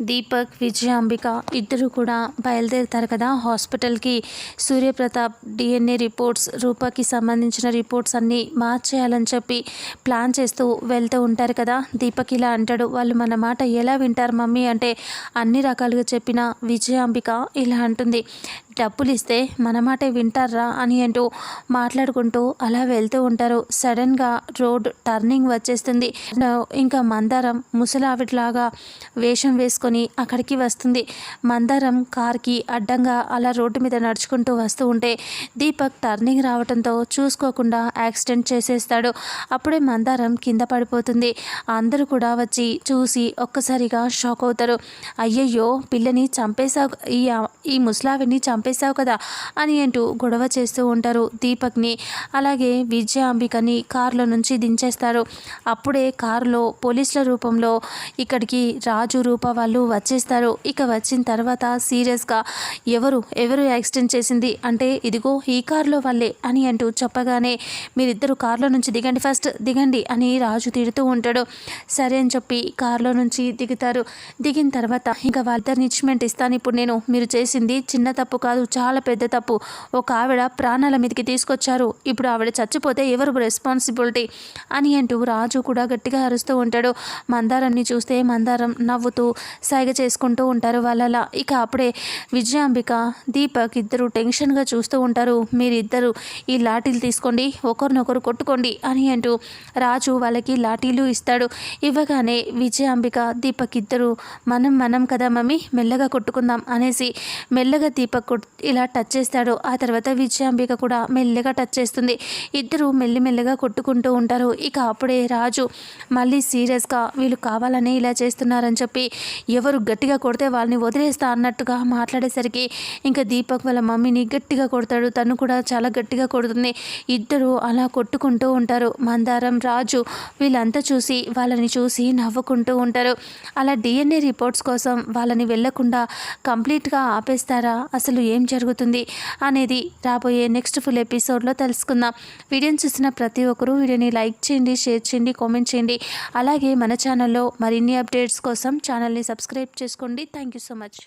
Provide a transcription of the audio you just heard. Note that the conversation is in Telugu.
దీపక్ విజయాంబిక ఇద్దరు కూడా బయలుదేరుతారు కదా. హాస్పిటల్కి సూర్యప్రతాప్ డిఎన్ఏ రిపోర్ట్స్ రూపాకి సంబంధించిన రిపోర్ట్స్ అన్నీ మార్చేయాలని చెప్పి ప్లాన్ చేస్తూ వెళ్తూ ఉంటారు కదా. దీపక్ ఇలా అంటాడు వాళ్ళు మన మాట ఎలా వింటారు మమ్మీ? అంటే అన్ని రకాలుగా చెప్పిన విజయాంబిక ఇలా అంటుంది డబ్బులు ఇస్తే మన మాటే వింటారా అని అంటూ మాట్లాడుకుంటూ అలా వెళ్తూ ఉంటారు. సడన్గా రోడ్ టర్నింగ్ వచ్చేస్తుంది. ఇంకా మందారం ముసలావిట్లాగా వేషం వేసుకొని అక్కడికి వస్తుంది. మందారం కార్కి అడ్డంగా అలా రోడ్డు మీద నడుచుకుంటూ వస్తూ ఉంటే దీపక్ టర్నింగ్ రావడంతో చూసుకోకుండా యాక్సిడెంట్ చేసేస్తాడు. అప్పుడే మందారం కింద పడిపోతుంది. అందరూ కూడా వచ్చి చూసి ఒక్కసారిగా షాక్ అవుతారు. అయ్యయ్యో పిల్లని చంపేశా ఈ ఈ ముసలావిని చంపే చంపేశావు కదా అని అంటూ గొడవ చేస్తూ ఉంటారు దీపక్ని. అలాగే విజయాంబికని కారులో నుంచి దించేస్తారు. అప్పుడే కారులో పోలీసుల రూపంలో ఇక్కడికి రాజు రూప వాళ్ళు వచ్చేస్తారు. ఇక వచ్చిన తర్వాత సీరియస్గా ఎవరు ఎవరు యాక్సిడెంట్ చేసింది? అంటే ఇదిగో ఈ కారులో వాళ్ళే అని అంటూ చెప్పగానే మీరిద్దరు కారులో నుంచి దిగండి ఫస్ట్ దిగండి అని రాజు తిడుతూ ఉంటాడు. సరే అని చెప్పి కారులో నుంచి దిగుతారు. దిగిన తర్వాత ఇంకా వాళ్ళిద్దరిని ఇచ్మెంట్ ఇస్తాను. ఇప్పుడు నేను మీరు చేసింది చిన్న తప్పు కాదు. కాదు చాలా పెద్ద తప్పు. ఒక ఆవిడ ప్రాణాల మీదకి తీసుకొచ్చారు. ఇప్పుడు ఆవిడ చచ్చిపోతే ఎవరు రెస్పాన్సిబిలిటీ అని అంటూ రాజు కూడా గట్టిగా అరుస్తూ ఉంటాడు. మందారాన్ని చూస్తే మందారం నవ్వుతూ సైగ చేసుకుంటూ ఉంటారు వాళ్ళలా. ఇక అప్పుడే విజయాంబిక దీపక్ ఇద్దరు టెన్షన్గా చూస్తూ ఉంటారు. మీరిద్దరు ఈ లాఠీలు తీసుకోండి ఒకరినొకరు కొట్టుకోండి అని అంటూ రాజు వాళ్ళకి లాఠీలు ఇస్తాడు. ఇవ్వగానే విజయాంబిక దీపక్ ఇద్దరు మనం మనం కదా మమ్మీ మెల్లగా కొట్టుకుందాం అనేసి మెల్లగా దీపక్ ఇలా టచ్ చేస్తాడు ఆ తర్వాత విజయాంబిక కూడా మెల్లగా టచ్ చేస్తుంది. ఇద్దరు మెల్లిమెల్లగా కొట్టుకుంటూ ఉంటారు. ఇక అప్పుడే రాజు మళ్ళీ సీరియస్గా వీళ్ళు కావాలని ఇలా చేస్తున్నారని చెప్పి ఎవరు గట్టిగా కొడితే వాళ్ళని వదిలేస్తా అన్నట్టుగా మాట్లాడేసరికి ఇంకా దీపక్ వాళ్ళ మమ్మీని గట్టిగా కొడతాడు. తను కూడా చాలా గట్టిగా కొడుతుంది. ఇద్దరు అలా కొట్టుకుంటూ ఉంటారు. మందారం రాజు వీళ్ళంతా చూసి వాళ్ళని చూసి నవ్వుకుంటూ ఉంటారు. అలా డిఎన్ఏ రిపోర్ట్స్ కోసం వాళ్ళని వెళ్ళకుండా కంప్లీట్గా ఆపేస్తారా? అసలు ఏ ఏం జరుగుతుంది అనేది రాబోయే నెక్స్ట్ ఫుల్ ఎపిసోడ్లో తెలుసుకుందాం. వీడియోని చూసిన ప్రతి ఒక్కరూ వీడియోని లైక్ చేయండి షేర్ చేయండి కామెంట్ చేయండి. అలాగే మన ఛానల్లో మరిన్ని అప్డేట్స్ కోసం ఛానల్ని సబ్స్క్రైబ్ చేసుకోండి. Thank you so much.